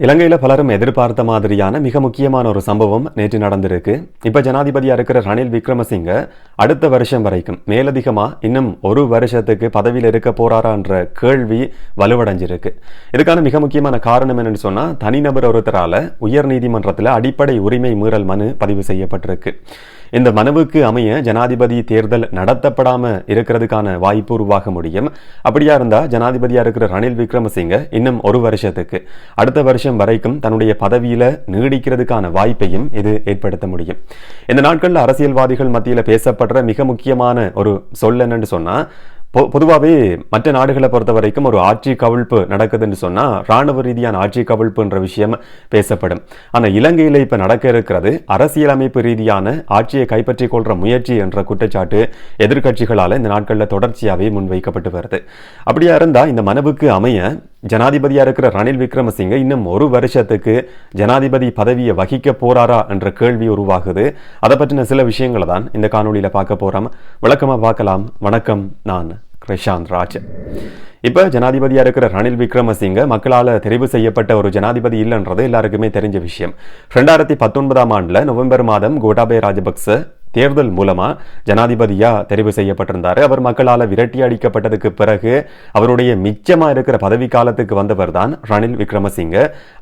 இலங்கையில் பலரும் எதிர்பார்த்த மாதிரியான மிக முக்கியமான ஒரு சம்பவம் நேற்று நடந்திருக்கு. இப்போ ஜனாதிபதியாக இருக்கிற ரணில் விக்ரமசிங்க அடுத்த வருஷம் வரைக்கும் மேலதிகமாக இன்னும் ஒரு வருஷத்துக்கு பதவியில் இருக்க போறாரான்ற கேள்வி வலுவடைஞ்சிருக்கு. இதுக்கான மிக முக்கியமான காரணம் என்னன்னு சொன்னால் தனிநபர் ஒருத்தரால் உயர் நீதிமன்றத்தில் அடிப்படை உரிமை மீறல் மனு பதிவு செய்யப்பட்டிருக்கு. இந்த மனுவுக்கு அமைய ஜனாதிபதி தேர்தல் நடத்தப்படாம இருக்கிறதுக்கான வாய்ப்பு உருவாக முடியும். அப்படியா இருந்தா ஜனாதிபதியா இருக்கிற ரணில் விக்ரமசிங்க இன்னும் ஒரு வருஷத்துக்கு. அடுத்த வருஷம் வரைக்கும் தன்னுடைய பதவியில நீடிக்கிறதுக்கான வாய்ப்பையும் இது ஏற்படுத்த முடியும். இந்த நாட்களில் அரசியல்வாதிகள் மத்தியில் பேசப்படுற மிக முக்கியமான ஒரு சொல் என்னன்னு சொன்னா பொ பொதுவாகவே மற்ற நாடுகளை பொறுத்த வரைக்கும் ஒரு ஆட்சி கவிழ்ப்பு நடக்குதுன்னு சொன்னால் ராணுவ ரீதியான ஆட்சி கவிழ்ப்புன்ற விஷயம் பேசப்படும். ஆனால் இலங்கையில் இப்போ நடக்க இருக்கிறது அரசியலமைப்பு ரீதியான ஆட்சியை கைப்பற்றி கொள்கிற முயற்சி என்ற குற்றச்சாட்டு எதிர்க்கட்சிகளால் இந்த நாட்களில் தொடர்ச்சியாகவே முன்வைக்கப்பட்டு வருது. அப்படியா இருந்தால் இந்த மனுவுக்கு அமைய ஜனாதிபதியாக இருக்கிற ரணில் விக்ரமசிங்க இன்னும் ஒரு வருஷத்துக்கு ஜனாதிபதி பதவியை வகிக்க போறாரா என்ற கேள்வி உருவாகுது. அதை பற்றின சில விஷயங்களை தான் இந்த காணொலியில் பார்க்க போகிறோம் விளக்கமாக பார்க்கலாம். வணக்கம். நான் கிருஷாந்த் ராஜ். இப்போ ஜனாதிபதியாக இருக்கிற ரணில் விக்ரமசிங்க மக்களால் தெரிவு செய்யப்பட்ட ஒரு ஜனாதிபதி இல்லைன்றது எல்லாருக்குமே தெரிஞ்ச விஷயம். ரெண்டாயிரத்தி பத்தொன்பதாம் ஆண்டில் நவம்பர் மாதம் கோட்டாபய ராஜபக்ச தேர்தல் மூலமா ஜனாதிபதியா தெரிவு செய்யப்பட்டிருந்தார். அவர் மக்களால் விரட்டி அடிக்கப்பட்டதுக்கு பிறகு அவருடைய மிச்சமா இருக்கிற பதவி காலத்துக்கு வந்தவர் தான் ரணில் விக்ரமசிங்க.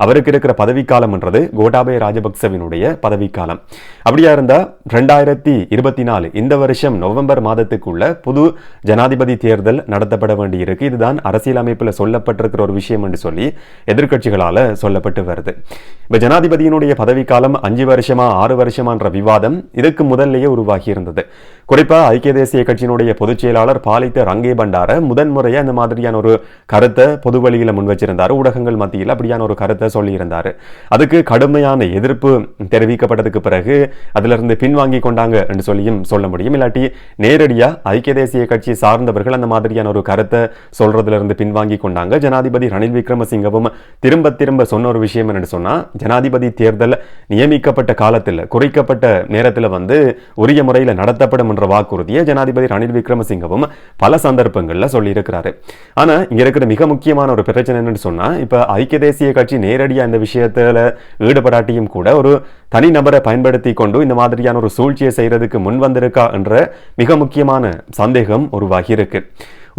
அவருக்கு இருக்கிற பதவிக்காலம்ன்றது கோட்டாபய ராஜபக்சவினுடைய பதவிக்காலம். அப்படியா இருந்தா ரெண்டாயிரத்தி இருபத்தி நாலு இந்த வருஷம் நவம்பர் மாதத்துக்குள்ள புது ஜனாதிபதி தேர்தல் நடத்தப்பட வேண்டியிருக்கு. இதுதான் அரசியலமைப்பில் சொல்லப்பட்டிருக்கிற ஒரு விஷயம் என்று சொல்லி எதிர்க்கட்சிகளால சொல்லப்பட்டு வருது. இப்போ ஜனாதிபதியினுடைய பதவிக்காலம் அஞ்சு வருஷமா ஆறு வருஷமான்ற விவாதம் இதுக்கு முதல்ல சர்ச்சையை உருவாகியிருந்தது குறிப்பாக ஐக்கிய தேசிய கட்சியினுடைய பொதுச் செயலாளர் பாலித்த ரங்கே பண்டார முதன்முறையாக இந்த மாதிரியான ஒரு கருத்தை பொது வழியில் முன் வச்சிருந்தார். ஊடகங்கள் மத்தியில் அப்படியான ஒரு கருத்தை சொல்லியிருந்தார். அதுக்கு கடுமையான எதிர்ப்பு தெரிவிக்கப்பட்டதுக்கு பிறகு அதிலிருந்து பின்வாங்கி கொண்டாங்க என்று சொல்லியும் சொல்ல முடியும். இல்லாட்டி நேரடியாக ஐக்கிய தேசிய கட்சி சார்ந்தவர்கள் அந்த மாதிரியான ஒரு கருத்தை சொல்றதுலேருந்து பின்வாங்கி கொண்டாங்க. ஜனாதிபதி ரணில் விக்ரமசிங்கவும் திரும்ப திரும்ப சொன்ன ஒரு விஷயம் என்னன்னு சொன்னால் ஜனாதிபதி தேர்தல் நியமிக்கப்பட்ட காலத்தில் குறைக்கப்பட்ட நேரத்தில் வந்து உரிய முறையில் நடத்தப்படும் என்ற வாக்குறுதியை ஜனாதிபதி ரணில் விக்ரமசிங்கவும் பல சந்தர்ப்பங்களில் சொல்லியிருக்கிறாரு. ஆனா இங்க இருக்கிற மிக முக்கியமான ஒரு பிரச்சனை என்னன்னு சொன்னா இப்போ ஐக்கிய தேசிய கட்சி நேரடியா இந்த விஷயத்துல ஈடுபடாட்டியும் கூட ஒரு தனிநபரை பயன்படுத்தி கொண்டு இந்த மாதிரியான ஒரு சூழ்ச்சியை செய்யறதுக்கு முன் வந்திருக்கா என்ற மிக முக்கியமான சந்தேகம் உருவாகி இருக்கு.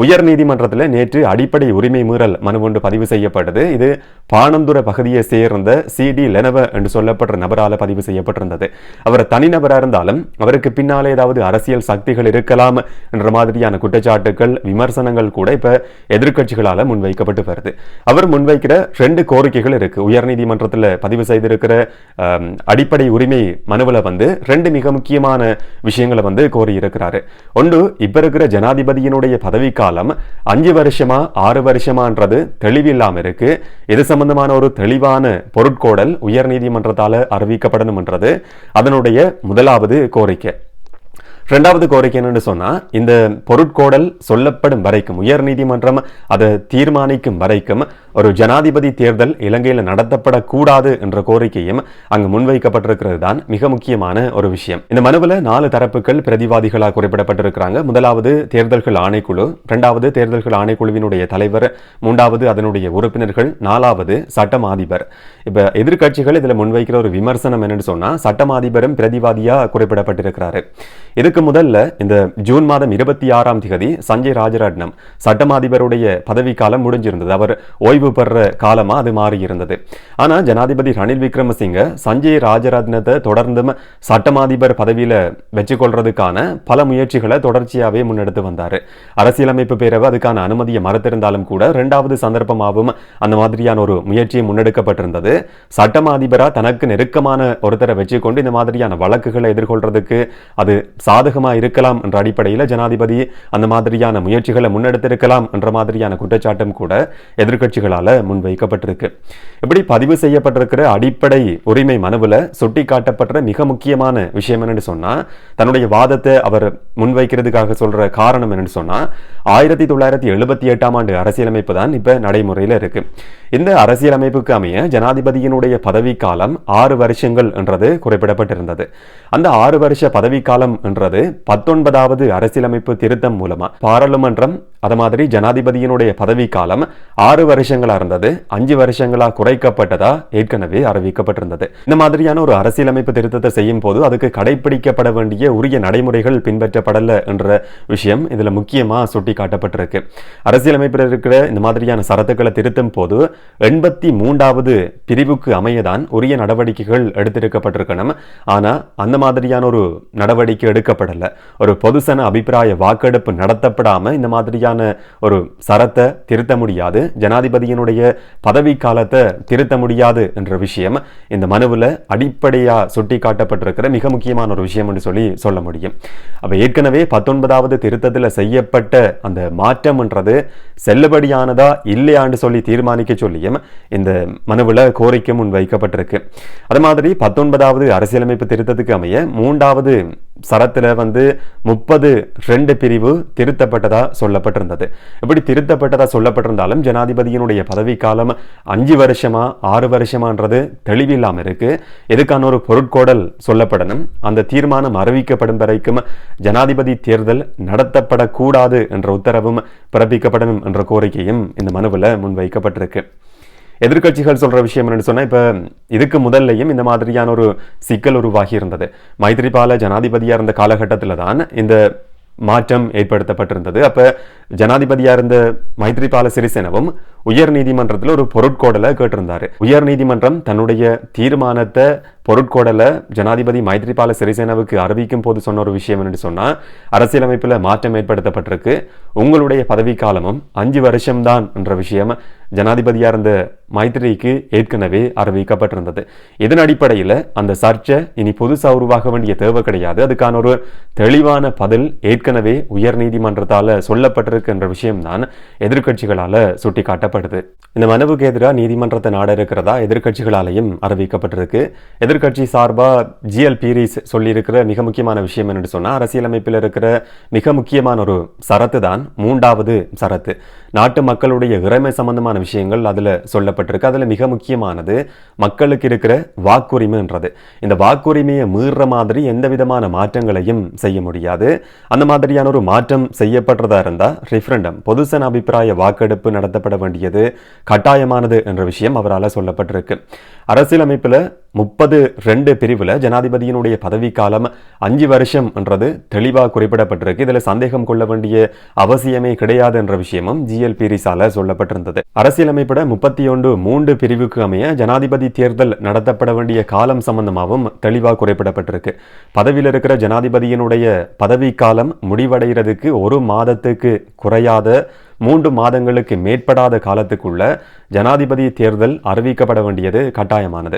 உயர் நீதிமன்றத்தில் நேற்று அடிப்படை உரிமை மீறல் மனு ஒன்று பதிவு செய்யப்பட்டது. இது பாணந்துர பகுதியை சேர்ந்த சி டி லெனவ என்று சொல்லப்பட்ட நபரால் பதிவு செய்யப்பட்டிருந்தது. அவர் தனிநபராக இருந்தாலும் அவருக்கு பின்னாலே ஏதாவது அரசியல் சக்திகள் இருக்கலாம் என்ற மாதிரியான குற்றச்சாட்டுகள் விமர்சனங்கள் கூட இப்ப எதிர்கட்சிகளால் முன்வைக்கப்பட்டு வருது. அவர் முன்வைக்கிற ரெண்டு கோரிக்கைகள் இருக்கு. உயர்நீதிமன்றத்தில் பதிவு செய்திருக்கிற அடிப்படை உரிமை மனுவில் வந்து ரெண்டு மிக முக்கியமான விஷயங்களை வந்து கோரி இருக்கிறாரு ஒன்று இப்ப இருக்கிற ஜனாதிபதியினுடைய பதவிக்கு பதவிக்காலம் அஞ்சு வருஷமா ஆறு வருஷமான்றது தெளிவில்லாம இருக்கு. இது சம்பந்தமான ஒரு தெளிவான பொருட்கோடல் உயர் நீதிமன்றத்தால அறிவிக்கப்படணும்ன்றது. அதனுடைய முதலாவது கோரிக்கை. ரெண்டாவது கோரிக்கை என்னன்னு சொன்னா இந்த பொருட்கோடல் சொல்லப்படும் வரைக்கும் உயர் நீதிமன்றம் அதை தீர்மானிக்கும் வரைக்கும் ஒரு ஜனாதிபதி தேர்தல் இலங்கையில் நடத்தப்படக்கூடாது என்ற கோரிக்கையும் அங்கு முன்வைக்கப்பட்டிருக்கிறது தான் மிக முக்கியமான ஒரு விஷயம். இந்த மனுவில் நாலு தரப்புகள் பிரதிவாதிகளாக குறிப்பிடப்பட்டிருக்கிறாங்க. முதலாவது தேர்தல்கள் ஆணைக்குழு இரண்டாவது தேர்தல்கள் ஆணைக்குழுவினுடைய தலைவர் மூன்றாவது அதனுடைய உறுப்பினர்கள் நாலாவது சட்டம் அதிபர் இப்ப எதிர்க்கட்சிகள் இதுல முன்வைக்கிற ஒரு விமர்சனம் என்னன்னு சொன்னா சட்டம் அதிபரும் பிரதிவாதியா குறிப்பிடப்பட்டிருக்கிறாரு. இதுக்கு முதல்ல இந்த ஜூன் மாதம் இருபத்தி ஆறாம் தேதி சஞ்சய் ராஜரட்னம் சட்டம் அதிபருடைய பதவிக்காலம் முடிஞ்சிருந்தது. அவர் ஓய்வு ஓய்வு பெற காலமாக அது மாறி இருந்தது. ஆனால் ஜனாதிபதி ரணில் விக்ரமசிங்க சஞ்சய் ராஜரத்னத்தை தொடர்ந்தும் சட்டமாதிபர் பதவியில் வச்சுக்கொள்றதுக்கான பல முயற்சிகளை தொடர்ச்சியாகவே முன்னெடுத்து வந்தார். அரசியலமைப்பு பேரவை அதுக்கான அனுமதியை மறுத்திருந்தாலும் கூட ரெண்டாவது சந்தர்ப்பமாகவும் அந்த மாதிரியான ஒரு முயற்சியை முன்னெடுக்கப்பட்டிருந்தது. சட்டமாதிபராக தனக்கு நெருக்கமான ஒருத்தரை வச்சுக்கொண்டு இந்த மாதிரியான வழக்குகளை எதிர்கொள்றதுக்கு அது சாதகமாக இருக்கலாம் என்ற அடிப்படையில் ஜனாதிபதி அந்த மாதிரியான முயற்சிகளை முன்னெடுத்திருக்கலாம் என்ற மாதிரியான குற்றச்சாட்டும் கூட எதிர்கட்சிகள் எதிர்க்கட்சிகளால முன்வைக்கப்பட்டிருக்கு. இப்படி பதிவு செய்யப்பட்டிருக்கிற அடிப்படை உரிமை மனுவில் சுட்டி காட்டப்பட்ட மிக முக்கியமான விஷயம் என்னன்னு சொன்னா தன்னுடைய வாதத்தை அவர் முன்வைக்கிறதுக்காக சொல்ற காரணம் என்னன்னு சொன்னா ஆயிரத்தி தொள்ளாயிரத்தி எழுபத்தி எட்டாம் ஆண்டு அரசியலமைப்பு தான் இப்போ நடைமுறையில் இருக்கு. இந்த அரசியலமைப்புக்கு அமைய ஜனாதிபதியினுடைய பதவிக்காலம் ஆறு வருஷங்கள் என்றது குறிப்பிடப்பட்டிருந்தது. அந்த ஆறு வருஷ பதவிக்காலம் என்றது பத்தொன்பதாவது அரசியலமைப்பு திருத்தம் மூலமா. பாராளுமன்றம் அது மாதிரி ஜனாதிபதியினுடைய பதவிக்காலம் ஆறு வருஷங்களா இருந்தது அஞ்சு வருஷங்களா குறைக்கப்பட்டதா ஏற்கனவே அறிவிக்கப்பட்டிருந்தது. இந்த மாதிரியான ஒரு அரசியலமைப்பு திருத்தத்தை செய்யும் போது அதுக்கு கடைபிடிக்கப்பட வேண்டிய உரிய நடைமுறைகள் பின்பற்றப்படல என்ற விஷயம் இதுல முக்கியமா சுட்டி காட்டப்பட்டிருக்கு அரசியலமைப்பில் இருக்கிற இந்த மாதிரியான சரத்துக்களை திருத்தும் போது எண்பத்தி மூன்றாவது பிரிவுக்கு அமையதான் உரிய நடவடிக்கைகள் எடுத்திருக்கப்பட்டிருக்கணும். ஆனால் அந்த மாதிரியான ஒரு நடவடிக்கை எடுக்கப்படல. ஒரு பொதுசன அபிப்பிராய வாக்கெடுப்பு நடத்தப்படாம இந்த மாதிரியான ஒரு சரத்தை திருத்த முடியாது. ஜனாதிபதியினுடைய பதவி காலத்தை திருத்த முடியாது என்ற விஷயம் இந்த மனுவில் அடிப்படையாக சுட்டி காட்டப்பட்டிருக்கிற மிக முக்கியமான ஒரு விஷயம் என்று சொல்லி சொல்ல முடியும். அப்போ ஏற்கனவே பத்தொன்பதாவது திருத்தத்தில் செய்யப்பட்ட அந்த மாற்றம்ன்றது செல்லுபடியானதா இல்லையான்னு சொல்லி தீர்மானிக்க சொல்லியும் இந்த மனுவில் கோரிக்கை முன் வைக்கப்பட்டிருக்கு. அது மாதிரி பத்தொன்பதாவது அரசியலமைப்பு திருத்தத்துக்கு அமைய மூன்றாவது சரத்தில் வந்து முப்பது ரெண்டு பிரிவு திருத்தப்பட்டதாக சொல்லப்பட்டிருந்தது. இப்படி திருத்தப்பட்டதாக சொல்லப்பட்டிருந்தாலும் ஜனாதிபதியினுடைய பதவிக்காலம் காலம் அஞ்சு வருஷமா ஆறு வருஷமான்றது தெளிவில்லாமல் இருக்குது இதுக்கான ஒரு பொருட்கோடல் சொல்லப்படணும். அந்த தீர்மானம் அறிவிக்கப்படும் வரைக்கும் ஜனாதிபதி தேர்தல் நடத்தப்படக்கூடாது என்ற உத்தரவும் பிறப்பிக்கப்படணும் என்ற கோரிக்கையும் இந்த மனுவில் முன்வைக்கப்பட்டிருக்கு. எதிர்க்கட்சிகள் சொல்கிற விஷயம் என்னென்னு சொன்னால் இப்போ இதுக்கு முதல்லையும் இந்த மாதிரியான ஒரு சிக்கல் உருவாகி இருந்தது. மைத்ரிபால ஜனாதிபதியாக இருந்த காலகட்டத்தில் தான் இந்த மாற்றம் ஏற்படுத்தப்பட்டிருந்தது. அப்போ ஜனாதிபதியாக இருந்த மைத்ரிபால சிறிசேனவும் உயர் நீதிமன்றத்தில் ஒரு பொருட்கோடலை கேட்டிருந்தாரு. உயர் நீதிமன்றம் தன்னுடைய தீர்மானத்தை பொருட்கோடலை ஜனாதிபதி மைத்ரிபால சிறிசேனாவுக்கு அறிவிக்கும் போது சொன்ன ஒரு விஷயம் என்று சொன்னால் அரசியலமைப்பில் மாற்றம் ஏற்படுத்தப்பட்டிருக்கு. உங்களுடைய பதவிக்காலமும் அஞ்சு வருஷம்தான் என்ற விஷயம் ஜனாதிபதியாக இருந்த மைத்ரிக்கு ஏற்கனவே அறிவிக்கப்பட்டிருந்தது. இதன் அடிப்படையில் அந்த சர்ச்சை இனி புதுசாக உருவாக வேண்டிய தேவை கிடையாது. அதுக்கான ஒரு தெளிவான பதில் ஏற்கனவே உயர் நீதிமன்றத்தால சொல்லப்பட்டிருக்கு என்ற விஷயம்தான் எதிர்கட்சிகளால் சுட்டிக்காட்டப்படுது. இந்த மனுவுக்கு எதிராக நீதிமன்றத்தை நாட இருக்கிறதா எதிர்க்கட்சிகளாலையும் அறிவிக்கப்பட்டிருக்கு. கட்சி சார்பாக ஜிஎல் பீரிஸ் சொல்லியிருக்கிற மிக முக்கியமான விஷயம் என்னென்னு சொன்னால் அரசியலமைப்பில் இருக்கிற மிக முக்கியமான ஒரு சரத்து தான் மூன்றாவது சரத்து. நாட்டு மக்களுடைய இறைமை சம்பந்தமான விஷயங்கள் அதில் சொல்லப்பட்டிருக்கு. அதில் மிக முக்கியமானது மக்களுக்கு இருக்கிற வாக்குரிமைன்றது. இந்த வாக்குரிமையை மீறுற மாதிரி எந்த விதமான மாற்றங்களையும் செய்ய முடியாது. அந்த மாதிரியான ஒரு மாற்றம் செய்யப்படுறதா இருந்தால் ரெஃபரண்டம் பொதுசன அபிப்பிராய வாக்கெடுப்பு நடத்தப்பட வேண்டியது கட்டாயமானது என்ற விஷயம் அவரால் சொல்லப்பட்டிருக்கு. அரசியலமைப்பில் முப்பது ரெண்டு பிரிவில் ஜனாதிபதியினுடைய பதவி காலம் அஞ்சு வருஷம்ன்றது தெளிவாக குறிப்பிடப்பட்டிருக்கு. இதில் சந்தேகம் கொள்ள வேண்டிய அவசியமே கிடையாது என்ற விஷயமும் ஜிஎல் பிரிசால சொல்லப்பட்டிருந்தது. அரசியலமைப்பட முப்பத்தி ஒன்று மூன்று பிரிவுக்கு அமைய ஜனாதிபதி தேர்தல் நடத்தப்பட வேண்டிய காலம் சம்பந்தமாகவும் தெளிவாக குறிப்பிடப்பட்டிருக்கு. பதவியில் இருக்கிற ஜனாதிபதியினுடைய பதவி காலம் முடிவடைகிறதுக்கு ஒரு மாதத்துக்கு குறையாத மூன்று மாதங்களுக்கு மேற்படாத காலத்துக்குள்ள ஜனாதிபதி தேர்தல் அறிவிக்கப்பட வேண்டியது கட்டாயமானது.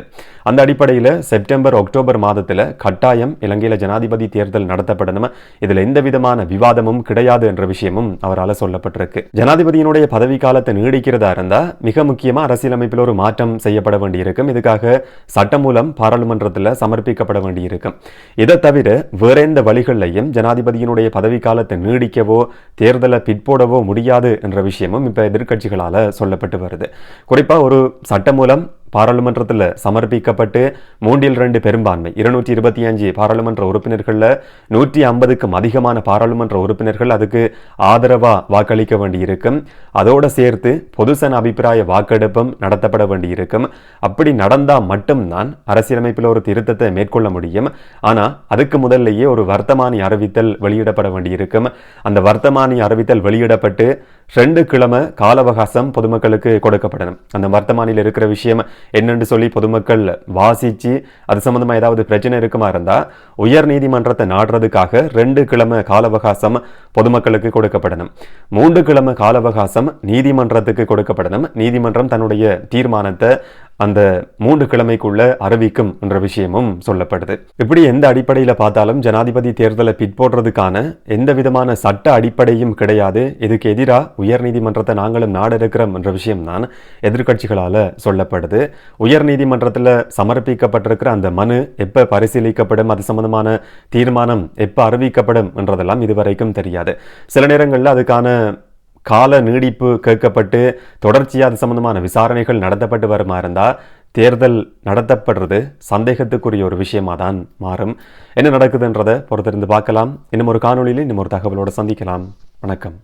அந்த அடிப்படையில் செப்டம்பர் அக்டோபர் மாதத்தில் கட்டாயம் இலங்கையில் ஜனாதிபதி தேர்தல் நடத்தப்படணும் இதில் எந்த விதமான விவாதமும் கிடையாது என்ற விஷயமும் அவரால் சொல்லப்பட்டிருக்கு. ஜனாதிபதியினுடைய பதவி காலத்தை நீடிக்கிறதா இருந்தால் மிக முக்கியமாக அரசியலமைப்பில் ஒரு மாற்றம் செய்யப்பட வேண்டியிருக்கும். இதுக்காக சட்டம் மூலம் பாராளுமன்றத்தில் சமர்ப்பிக்கப்பட வேண்டியிருக்கும். இதை தவிர வேற எந்த வழிகளையும் ஜனாதிபதியினுடைய பதவி காலத்தை நீடிக்கவோ தேர்தலை பிற்போடவோ முடியாது என்ற விஷயமும் இப்போ எதிர்க்கட்சிகளால் சொல்லப்பட்டு வருது. குறிப்பாக ஒரு சட்டமூலம் பாராளுமன்றத்தில் சமர்ப்பிக்கப்பட்டு மூன்றில் ரெண்டு பெரும்பான்மை. இருநூற்றி இருபத்தி அஞ்சு பாராளுமன்ற உறுப்பினர்களில் நூற்றி ஐம்பதுக்கும் அதிகமான பாராளுமன்ற உறுப்பினர்கள் அதுக்கு ஆதரவாக வாக்களிக்க வேண்டியிருக்கும். அதோடு சேர்த்து பொதுசன அபிப்பிராய வாக்கெடுப்பும் நடத்தப்பட வேண்டியிருக்கும். அப்படி நடந்தால் மட்டும்தான் அரசியலமைப்பில் ஒரு திருத்தத்தை மேற்கொள்ள முடியும். ஆனால் அதுக்கு முதல்லையே ஒரு வர்த்தமானி அறிவித்தல் வெளியிடப்பட வேண்டியிருக்கும். அந்த வர்த்தமானி அறிவித்தல் வெளியிடப்பட்டு ரெண்டு கிழமை கால அவகாசம் பொதுமக்களுக்கு கொடுக்கப்படணும். அந்த வர்த்தமானியில் இருக்கிற விஷயம் என்னென்று சொல்லி பொதுமக்கள் வாசிச்சு அது சம்பந்தமா ஏதாவது பிரச்சனை இருக்குமா இருந்தால் உயர் நீதிமன்றத்தை நாடுறதுக்காக ரெண்டு கிழமை கால அவகாசம் பொதுமக்களுக்கு கொடுக்கப்படணும். மூன்று கிழமை கால அவகாசம் நீதிமன்றத்துக்கு கொடுக்கப்படணும். நீதிமன்றம் தன்னுடைய தீர்மானத்தை அந்த மூன்று கிழமைக்குள்ள அறிவிக்கும் என்ற விஷயமும் சொல்லப்படுது. இப்படி எந்த அடிப்படையில் பார்த்தாலும் ஜனாதிபதி தேர்தலை பிற்போடுறதுக்கான எந்த விதமான சட்ட அடிப்படையும் கிடையாது. இதுக்கு எதிராக உயர்நீதிமன்றத்தை நாங்களும் நாட இருக்கிறோம் என்ற விஷயம்தான் எதிர்க்கட்சிகளால் சொல்லப்படுது. உயர்நீதிமன்றத்தில் சமர்ப்பிக்கப்பட்டிருக்கிற அந்த மனு எப்போ பரிசீலிக்கப்படும் அது சம்பந்தமான தீர்மானம் எப்போ அறிவிக்கப்படும் என்றதெல்லாம் இதுவரைக்கும் தெரியாது. சில நேரங்களில் அதுக்கான கால நீடிப்பு கேட்கப்பட்டு தொடர்ச்சியாக அது சம்பந்தமான விசாரணைகள் நடத்தப்பட்டு வருமா இருந்தால் தேர்தல் நடத்தப்படுறது சந்தேகத்துக்குரிய ஒரு விஷயமா தான் மாறும். என்ன நடக்குதுன்றதை பொறுத்திருந்து பார்க்கலாம். இன்னும் ஒரு காணொலியில் இன்னும் ஒரு தகவலோடு சந்திக்கலாம். வணக்கம்.